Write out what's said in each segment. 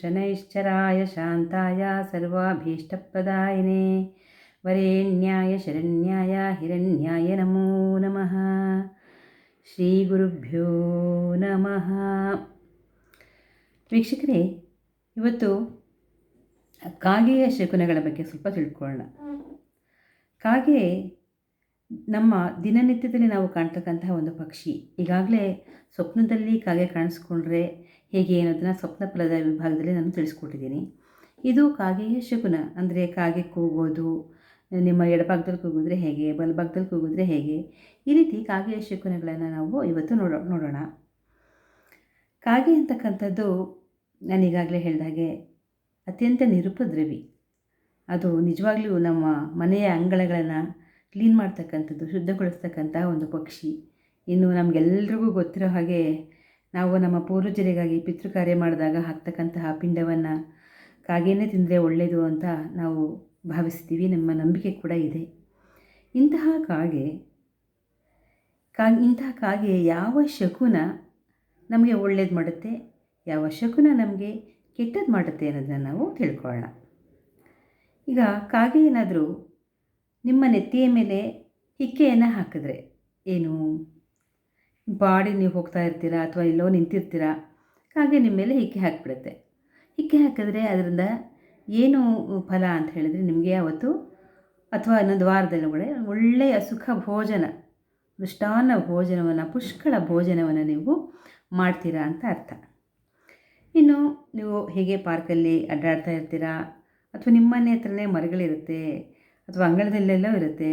ಶನೈಶ್ಚರಾಯ ಶಾಂತಾಯ ಸರ್ವಾಭೀಷ್ಟಪ್ರದಾಯಿನೇ ವರೇಣ್ಯಾಯ ಶರಣ್ಯಾಯ ಹಿರಣ್ಯಾಯ ನಮೋ ನಮಃ ಶ್ರೀ ಗುರುಭ್ಯೋ ನಮಃ ವೀಕ್ಷಕರೇ, ಇವತ್ತು ಕಾಗೆಯ ಶಕುನಗಳ ಬಗ್ಗೆ ಸ್ವಲ್ಪ ತಿಳ್ಕೊಳ್ಳೋಣ. ಕಾಗೆ ನಮ್ಮ ದಿನನಿತ್ಯದಲ್ಲಿ ನಾವು ಕಾಣ್ತಕ್ಕಂತಹ ಒಂದು ಪಕ್ಷಿ. ಈಗಾಗಲೇ ಸ್ವಪ್ನದಲ್ಲಿ ಕಾಗೆ ಕಾಣಿಸ್ಕೊಂಡ್ರೆ ಹೇಗೆ ಅನ್ನೋದನ್ನು ಸ್ವಪ್ನ ಫಲದ ವಿಭಾಗದಲ್ಲಿ ನಾನು ತಿಳಿಸ್ಕೊಟ್ಟಿದ್ದೀನಿ. ಇದು ಕಾಗೆಯ ಶಕುನ, ಅಂದರೆ ಕಾಗೆ ಕೂಗೋದು, ನಿಮ್ಮ ಎಡಭಾಗದಲ್ಲಿ ಕೂಗಿದ್ರೆ ಹೇಗೆ, ಬಲಭಾಗದಲ್ಲಿ ಕೂಗಿದ್ರೆ ಹೇಗೆ, ಈ ರೀತಿ ಕಾಗೆಯ ಶಕುನಗಳನ್ನು ನಾವು ಇವತ್ತು ನೋಡೋ, ನೋಡೋಣ. ಕಾಗೆ ಅಂತಕ್ಕಂಥದ್ದು ನಾನು ಈಗಾಗಲೇ ಹೇಳಿದಾಗೆ ಅತ್ಯಂತ ನಿರುಪದ್ರವಿ. ಅದು ನಿಜವಾಗ್ಲೂ ನಮ್ಮ ಮನೆಯ ಅಂಗಳಗಳನ್ನು ಕ್ಲೀನ್ ಮಾಡ್ತಕ್ಕಂಥದ್ದು, ಶುದ್ಧಗೊಳಿಸ್ತಕ್ಕಂಥ ಒಂದು ಪಕ್ಷಿ. ಇನ್ನು ನಮಗೆಲ್ರಿಗೂ ಗೊತ್ತಿರೋ ಹಾಗೆ ನಾವು ನಮ್ಮ ಪೂರ್ವಜರಿಗಾಗಿ ಪಿತೃ ಕಾರ್ಯ ಮಾಡಿದಾಗ ಹಾಕ್ತಕ್ಕಂತಹ ಪಿಂಡವನ್ನು ಕಾಗೇನೇ ತಿಂದರೆ ಒಳ್ಳೆಯದು ಅಂತ ನಾವು ಭಾವಿಸ್ತೀವಿ, ನಮ್ಮ ನಂಬಿಕೆ ಕೂಡ ಇದೆ. ಇಂತಹ ಕಾಗೆ, ಕಾ, ಇಂತಹ ಕಾಗೆ ಯಾವ ಶಕುನ ನಮಗೆ ಒಳ್ಳೇದು ಮಾಡುತ್ತೆ, ಯಾವ ಶಕುನ ನಮಗೆ ಕೆಟ್ಟದ್ದು ಮಾಡುತ್ತೆ ಅನ್ನೋದನ್ನ ನಾವು ತಿಳ್ಕೊಳ್ಳೋಣ. ಈಗ ಕಾಗೆ ಏನಾದರೂ ನಿಮ್ಮ ನೆತ್ತಿಯ ಮೇಲೆ ಹಿಕ್ಕೆಯನ್ನು ಹಾಕಿದ್ರೆ ಏನು? ಬಾಡಿ ನೀವು ಹೋಗ್ತಾ ಇರ್ತೀರಾ ಅಥವಾ ಎಲ್ಲೋ ನಿಂತಿರ್ತೀರಾ? ಹಾಗೆ ನಿಮ್ಮ ಮೇಲೆ ಹಿಕ್ಕೆ ಹಾಕಿಬಿಡುತ್ತೆ. ಹಿಕ್ಕೆ ಹಾಕಿದ್ರೆ ಅದರಿಂದ ಏನು ಫಲ ಅಂತ ಹೇಳಿದರೆ ನಿಮಗೆ ಅವತ್ತು ಅಥವಾ ಇನ್ನೊಂದು ವಾರದಲ್ಲಿ ಒಳ್ಳೆ, ಒಳ್ಳೆಯ ಸುಖ ಭೋಜನ, ಮೃಷ್ಟಾನ್ನ ಭೋಜನವನ್ನು, ಪುಷ್ಕಳ ಭೋಜನವನ್ನು ನೀವು ಮಾಡ್ತೀರಾ ಅಂತ ಅರ್ಥ. ಇನ್ನು ನೀವು ಹೇಗೆ ಪಾರ್ಕಲ್ಲಿ ಅಡ್ಡಾಡ್ತಾ ಇರ್ತೀರಾ ಅಥವಾ ನಿಮ್ಮನೆ ಹತ್ರನೇ ಮರಗಳಿರುತ್ತೆ ಅಥವಾ ಅಂಗಳದಲ್ಲೆಲ್ಲೋ ಇರುತ್ತೆ.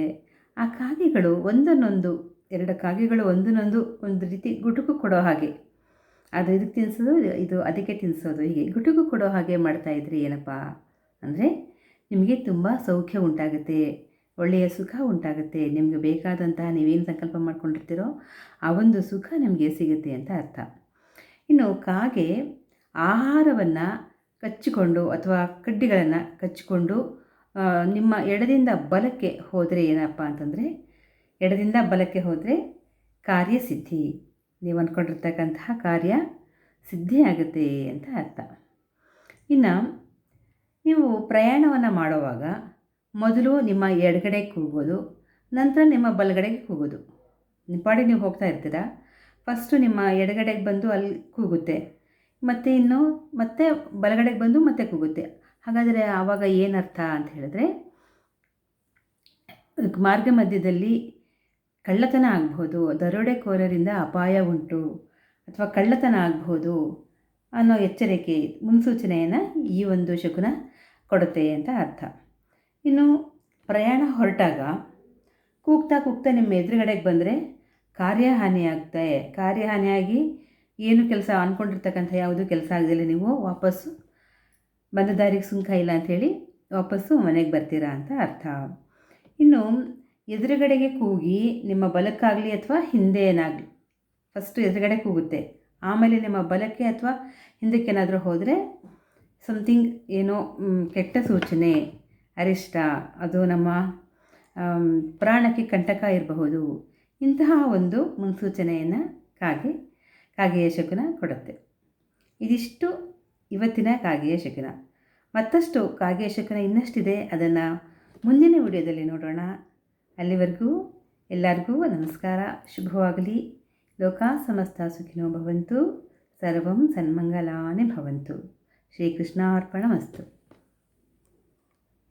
ಆ ಕಾಗೆಗಳು ಒಂದನ್ನೊಂದು, ಎರಡು ಕಾಗೆಗಳು ಒಂದನ್ನೊಂದು ಒಂದು ರೀತಿ ಗುಟುಕು ಕೊಡೋ ಹಾಗೆ. ಅದು ಇದಕ್ಕೆ ತಿನ್ನಿಸೋದು ಇದು ಅದಕ್ಕೆ ತಿನ್ನಿಸೋದು ಹೀಗೆ ಗುಟುಕು ಕೊಡೋ ಹಾಗೆ ಮಾಡ್ತಾಯಿದ್ರಿ ಏನಪ್ಪ ಅಂದರೆ ನಿಮಗೆ ತುಂಬ ಸೌಖ್ಯ ಉಂಟಾಗುತ್ತೆ. ಒಳ್ಳೆಯ ಸುಖ ಉಂಟಾಗುತ್ತೆ. ನಿಮಗೆ ಬೇಕಾದಂತಹ ನೀವೇನು ಸಂಕಲ್ಪ ಮಾಡ್ಕೊಂಡಿರ್ತೀರೋ ಆ ಒಂದು ಸುಖ ನಿಮಗೆ ಸಿಗುತ್ತೆ ಅಂತ ಅರ್ಥ. ಇನ್ನು ಕಾಗೆ ಆಹಾರವನ್ನು ಕಚ್ಚಿಕೊಂಡು ಅಥವಾ ಕಡ್ಡಿಗಳನ್ನು ಕಚ್ಚಿಕೊಂಡು ನಿಮ್ಮ ಎಡದಿಂದ ಬಲಕ್ಕೆ ಹೋದರೆ ಏನಪ್ಪ ಅಂತಂದರೆ, ಎಡದಿಂದ ಬಲಕ್ಕೆ ಹೋದರೆ ಕಾರ್ಯಸಿದ್ಧಿ. ನೀವು ಅಂದ್ಕೊಂಡಿರ್ತಕ್ಕಂತಹ ಕಾರ್ಯ ಸಿದ್ಧಿಯಾಗುತ್ತೆ ಅಂತ ಅರ್ಥ. ಇನ್ನು, ನೀವು ಪ್ರಯಾಣವನ್ನು ಮಾಡುವಾಗ ಮೊದಲು ನಿಮ್ಮ ಎಡಗಡೆ ಕೂಗೋದು, ನಂತರ ನಿಮ್ಮ ಬಲಗಡೆಗೆ ಕೂಗೋದು. ನಿಪ್ಪಾಡಿ ನೀವು ಹೋಗ್ತಾ ಇರ್ತೀರಾ? ಫಸ್ಟು ನಿಮ್ಮ ಎಡಗಡೆಗೆ ಬಂದು ಅಲ್ಲಿ ಕೂಗುತ್ತೆ. ಮತ್ತು ಇನ್ನು ಮತ್ತೆ ಬಲಗಡೆಗೆ ಬಂದು ಮತ್ತೆ ಕೂಗುತ್ತೆ. ಹಾಗಾದರೆ ಆವಾಗ ಏನರ್ಥ ಅಂತ ಹೇಳಿದ್ರೆ, ಮಾರ್ಗ ಮಧ್ಯದಲ್ಲಿ ಕಳ್ಳತನ ಆಗ್ಬೋದು, ದರೋಡೆಕೋರರಿಂದ ಅಪಾಯ ಉಂಟು, ಅಥವಾ ಕಳ್ಳತನ ಆಗ್ಬೋದು ಅನ್ನೋ ಎಚ್ಚರಿಕೆ ಮುನ್ಸೂಚನೆಯನ್ನು ಈ ಒಂದು ಶಕುನ ಕೊಡುತ್ತೆ ಅಂತ ಅರ್ಥ. ಇನ್ನು ಪ್ರಯಾಣ ಹೊರಟಾಗ ಕೂಗ್ತಾ ಕೂಗ್ತಾ ನಿಮ್ಮ ಎದುರುಗಡೆಗೆ ಬಂದರೆ ಕಾರ್ಯಹಾನಿಯಾಗುತ್ತೆ ಕಾರ್ಯಹಾನಿಯಾಗಿ ಏನು ಕೆಲಸ ಅಂದ್ಕೊಂಡಿರ್ತಕ್ಕಂಥ ಯಾವುದೂ ಕೆಲಸ ಆಗದಿಲ್ಲ, ನೀವು ವಾಪಸ್ಸು ಬಂದ ದಾರಿಗೆ ಸುಂಕ ಇಲ್ಲ ಅಂಥೇಳಿ ವಾಪಸ್ಸು ಮನೆಗೆ ಬರ್ತೀರಾ ಅಂತ ಅರ್ಥ. ಇನ್ನು ಎದುರುಗಡೆಗೆ ಕೂಗಿ ನಿಮ್ಮ ಬಲಕ್ಕಾಗಲಿ ಅಥವಾ ಹಿಂದೆ ಏನಾಗಲಿ ಫಸ್ಟು ಎದುರುಗಡೆ ಕೂಗುತ್ತೆ. ಆಮೇಲೆ ನಿಮ್ಮ ಬಲಕ್ಕೆ ಅಥವಾ ಹಿಂದಕ್ಕೇನಾದರೂ ಹೋದರೆ ಸಮಥಿಂಗ್ ಏನೋ ಕೆಟ್ಟ ಸೂಚನೆ, ಅರಿಷ್ಟ, ಅದು ನಮ್ಮ ಪ್ರಾಣಕ್ಕೆ ಕಂಟಕ ಇರಬಹುದು. ಇಂತಹ ಒಂದು ಮುನ್ಸೂಚನೆಯನ್ನು ಕಾಗೆ, ಕಾಗೆಯ ಶಕುನ ಕೊಡುತ್ತೆ. ಇದಿಷ್ಟು ಇವತ್ತಿನ ಕಾಗೆಯ ಶಕುನ. ಮತ್ತಷ್ಟು ಕಾಗೆಯ ಶಕುನ ಇನ್ನಷ್ಟಿದೆ, ಅದನ್ನು ಮುಂದಿನ ವಿಡಿಯೋದಲ್ಲಿ ನೋಡೋಣ. ಅಲ್ಲಿವರೆಗೂ ಎಲ್ಲರಿಗೂ ನಮಸ್ಕಾರ. ಶುಭವಾಗಲಿ. ಲೋಕ ಸಮಸ್ತ ಸುಖಿನೋ ಭವಂತು. ಸರ್ವಂ ಸನ್ಮಂಗಲಾನೇ ಭವಂತು. ಶ್ರೀಕೃಷ್ಣಾರ್ಪಣ ಮಸ್ತು